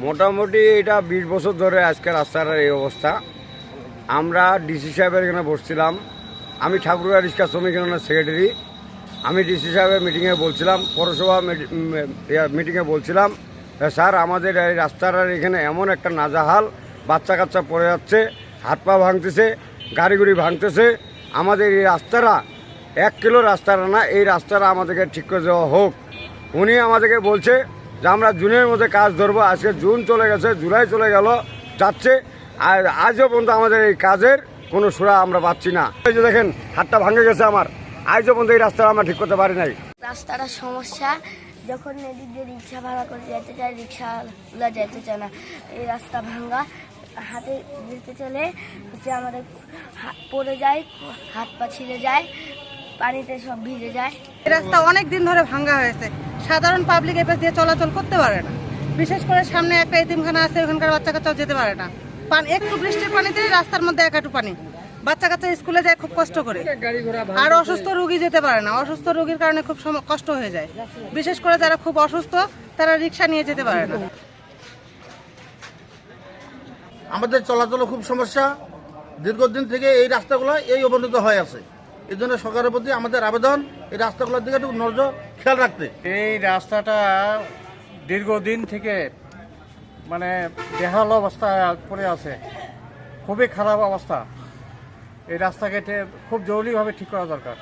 মোটামুটি এটা বিশ বছর ধরে আজকে রাস্তার এই অবস্থা। আমরা ডিসি সাহেবের এখানে বসছিলাম। আমি ঠাকুরগাঁ রিক্সা শ্রমিক ইউনিয়নের সেক্রেটারি আমি ডিসি সাহেবের মিটিংয়ে বলছিলাম পৌরসভা মিটি- মিটিংয়ে বলছিলাম "এ, স্যার আমাদের এই রাস্তার এখানে এমন একটা নাজাহাল বাচ্চা কাচ্চা পড়ে যাচ্ছে হাত পা ভাঙতেছে গাড়িগুড়ি ভাঙতেছে। আমাদের এই রাস্তাটা এক কিলো রাস্তাটা না এই রাস্তাটা আমাদেরকে ঠিক করে দেওয়া হোক। উনি আমাদেরকে বলছে যে আমরা জুনের মধ্যে কাজ ধরবো আজকে জুন চলে গেছে জুলাই চলে গেল যাচ্ছে। আর আজও পর্যন্ত আমাদের এই কাজের কোনো সুরা আমরা পাচ্ছি না। এই যে দেখেন হাতটা ভাঙে গেছে আমার। আজও পর্যন্ত এই রাস্তাটা আমরা ঠিক করতে পারি নাই। রাস্তাটা সমস্যা। যখন এদিক দিয়ে রিক্সা ভাড়া করে যেতে চায় রিক্সাগুলো যেতে চায় না। এই রাস্তা ভাঙ্গা হাতে যেতে চলে হচ্ছে আমাদের পড়ে যায় হাত পা ছিঁড়ে যায় পানিতে সব ভিজে যায়। এই রাস্তা অনেক দিন ধরে ভাঙ্গা হয়েছে। সাধারণ পাবলিক এপাশ দিয়ে চলাচল করতে পারে না। বিশেষ করে সামনে একটা এতিমখানা আছে, ওখানকার বাচ্চা কাচ্চাও যেতে পারে না। পান একটু বৃষ্টির পানিতেই রাস্তার মধ্যে এক পানি। বাচ্চা কাচ্চা স্কুলে যায় খুব কষ্ট করে। আর অসুস্থ রোগী যেতে পারে না। অসুস্থ রোগীর কারণে খুব কষ্ট হয়ে যায়। বিশেষ করে যারা খুব অসুস্থ, তারা রিক্সা নিয়ে যেতে পারে না। আমাদের চলাচলে খুব সমস্যা। দীর্ঘদিন থেকে এই রাস্তাগুলো এই অবনত হয়ে আছে। এই জন্য সরকারের প্রতি আমাদের আবেদন এই রাস্তাগুলোর দিকে একটু নজর খেয়াল রাখতে। এই রাস্তাটা দীর্ঘদিন থেকে মানে বেহাল অবস্থা পড়ে আছে। খুবই খারাপ অবস্থা। এই রাস্তাকে টে- খুব জরুরিভাবে ঠিক করা দরকার।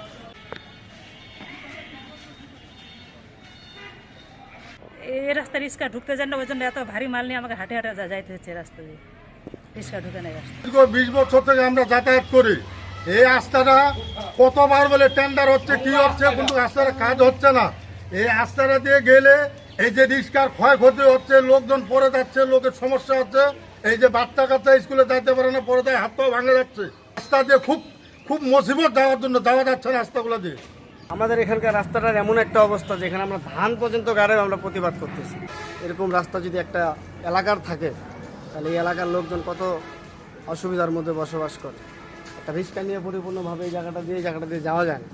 এই রাস্তা রিক্সা ঢুকতে যান না ওই জন্য এত ভারী মাল নিয়ে আমাকে হাঁটে হাঁটে যাইতে হচ্ছে রাস্তা দিয়ে। রিক্সা ঢুকে নেই রাস্তা। দীর্ঘ বিশ বছর থেকে আমরা যাতায়াত করি। এই রাস্তাটা কতবার বলে টেন্ডার হচ্ছে, কি হচ্ছে, কিন্তু রাস্তার কাজ হচ্ছে না। এই রাস্তাটা দিয়ে গেলে এই যে রিক্সার ক্ষয়ক্ষতি হচ্ছে, লোকজন পড়ে যাচ্ছে, লোকের সমস্যা হচ্ছে, এই যে বাচ্চা কাচ্চা স্কুলে যাইতে পারে না পরে যায়, হাত পাও ভাঙে যাচ্ছে। রাস্তা দিয়ে খুব খুব মুসিবত যাওয়ার জন্য যাওয়া যাচ্ছে রাস্তাগুলো দিয়ে। আমাদের এখানকার রাস্তাটার এমন একটা অবস্থা, যেখানে আমরা ধান পর্যন্ত গাড়ে আমরা প্রতিবাদ করতেছি। এরকম রাস্তা যদি একটা এলাকার থাকে, তাহলে এই এলাকার লোকজন কত অসুবিধার মধ্যে বসবাস করে। একটা রিক্সা নিয়ে পরিপূর্ণভাবে এই জায়গাটা দিয়ে জায়গাটা দিয়ে যাওয়া যায় না।